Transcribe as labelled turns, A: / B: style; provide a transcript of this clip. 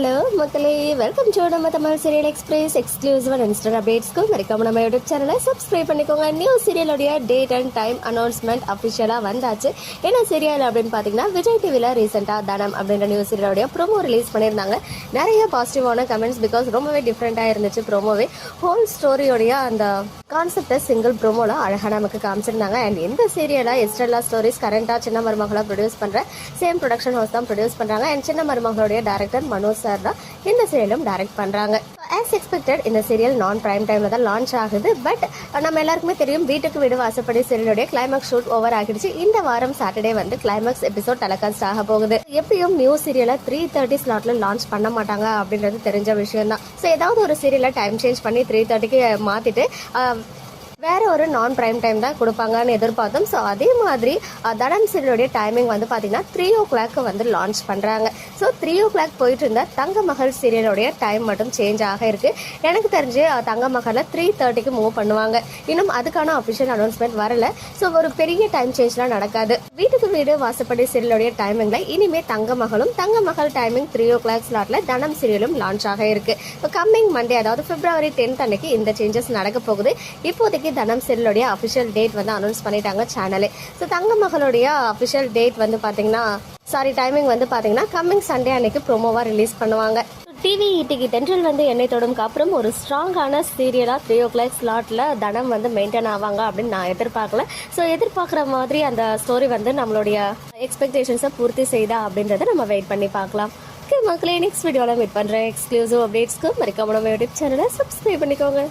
A: Hello மக்களே welcome to நம்ம Tamil serial express எக்ஸ்க்ளூசிவாக இன்ஸ்டர் இன்ஸ்டன்ட் அப்டேட்ஸ்க்கு மறக்காம நம்ம யூடியூப் சேனலை சப்ஸ்கிரைப் பண்ணிக்கோங்க. நியூ சீரியலுடைய டேட் அண்ட் டைம் அனௌன்ஸ்மெண்ட் அஃபிஷியலாக வந்தாச்சு. என்ன சீரியல் அப்படின்னு பார்த்தீங்கன்னா விஜய் டிவியில் ரீசெண்டாக தனம் அப்படின்ற நியூ சீரியலுடைய ப்ரோமோ ரிலீஸ் பண்ணியிருந்தாங்க. நிறைய பாசிட்டிவான கமெண்ட்ஸ் பிகாஸ் ரொம்பவே டிஃப்ரெண்ட்டாக இருந்துச்சு ப்ரோமோவே ஹோல் ஸ்டோரியோடைய அந்த கான்செப்டை சிங்கிள் ப்ரோமோவில் அழகாக நமக்கு காமிச்சிருந்தாங்க. அண்ட் எந்த சீரியலாக எஸ்டர்லா ஸ்டோரிஸ் கரண்ட்டாக சின்ன மருமகளாக ப்ரொடியூஸ் பண்ணுற சேம் ப்ரொடக்ஷன் ஹவுஸ் தான் ப்ரொடியூஸ் பண்ணுறாங்க அண்ட் சின்ன மருமகளுடைய டேரக்டர் மனோஜ் சார் தான் இந்த சீரியலும் டைரக்ட் பண்ணுறாங்க ஆஸ் எக்ஸ்பெக்டட் இந்த சீரியல் நான் ப்ரைம் டைமில் தான் லான்ச் ஆகுது. பட் நம்ம எல்லாருக்குமே தெரியும் வீட்டுக்கு வீடு வாசப்படி சீரியலுடைய கிளைமேக்ஸ் ஷூட் ஓவர் ஆகிடுச்சு. இந்த வாரம் சாட்டர்டே வந்து கிளைமாக்ஸ் எபிசோட் டெலகாஸ்ட் ஆக போகுது. எப்பயும் நியூ சீரியலை த்ரீ தேர்ட்டி ஸ்லாட்ல லான்ச் பண்ண மாட்டாங்க அப்படின்றது தெரிஞ்ச விஷயம் தான் ஸோ ஏதாவது ஒரு சீரியலை டைம் சேஞ்ச் பண்ணி த்ரீ தேர்ட்டிக்கு மாற்றிட்டு வேற ஒரு நான் பிரைம் டைம் தான் கொடுப்பாங்கன்னு எதிர்பார்த்தோம். ஸோ அதே மாதிரி அஹ், தனம் சீரியலுடைய டைமிங் வந்து பார்த்தீங்கன்னா த்ரீ ஓ கிளாக்கு வந்து லான்ச் பண்ணுறாங்க ஸோ த்ரீ ஓ கிளாக் போயிட்டு இருந்தால் தங்க மகள் சீரியலுடைய டைம் மட்டும் சேஞ்ச் ஆக இருக்கு. எனக்கு தெரிஞ்சு தங்க மகளில் த்ரீ தேர்ட்டிக்கு மூவ் பண்ணுவாங்க. இன்னும் அதுக்கான அஃபிஷியல் அனௌன்ஸ்மெண்ட் வரல. ஸோ ஒரு பெரிய டைம் சேஞ்ச்லாம் நடக்காது. வீட்டுக்கு வீடு வாசப்படி சீரியலுடைய டைமிங்கில் இனிமே தங்க மகளும் Thanga Magal timing three o'clock ஸ்லாட்ல Dhanam சீரியலும் லான்ச் ஆக இருக்கு. இப்போ கம்மிங் மண்டே அதாவது பிப்ரவரி டென்த் அன்னைக்கு இந்த சேஞ்சஸ் நடக்க போகுது. இப்போதைக்கு தனம் செல்லுடைய அஃபிஷியல் டேட் வந்து அனௌன்ஸ் பண்ணிட்டாங்க சேனலே ஸோ தங்க மகளுடைய அஃபிஷியல் டேட் வந்து பார்த்தீங்கன்னா சாரி டைமிங் வந்து பார்த்தீங்கன்னா கம்மிங் சண்டே அன்னைக்கு ப்ரோமோவாக ரிலீஸ் பண்ணுவாங்க. டிவி இட்டிக்கு தென்றல் வந்து என்னை தொடும்க்கு அப்புறம் ஒரு ஸ்ட்ராங்கான சீரியலாக த்ரீ ஓ கிளாக் ஸ்லாட்டில் தனம் வந்து மெயின்டைன் ஆவாங்க அப்படின்னு நான் எதிர்பார்க்கல. ஸோ எதிர்பார்க்குற மாதிரி அந்த ஸ்டோரி வந்து நம்மளுடைய எக்ஸ்பெக்டேஷன்ஸை பூர்த்தி செய்தா அப்படின்றத நம்ம வெயிட் பண்ணி பார்க்கலாம். ஓகே மக்களே நெக்ஸ்ட் வீடியோவில் மீட் பண்ணுறேன் எக்ஸ்க்ளூசிவ் அப்டேட்ஸ்க்கு மறக்காம நம்ம யூடியூப் சேனலை சப்ஸ்கிரைப் பண்ணிக்கோங்க.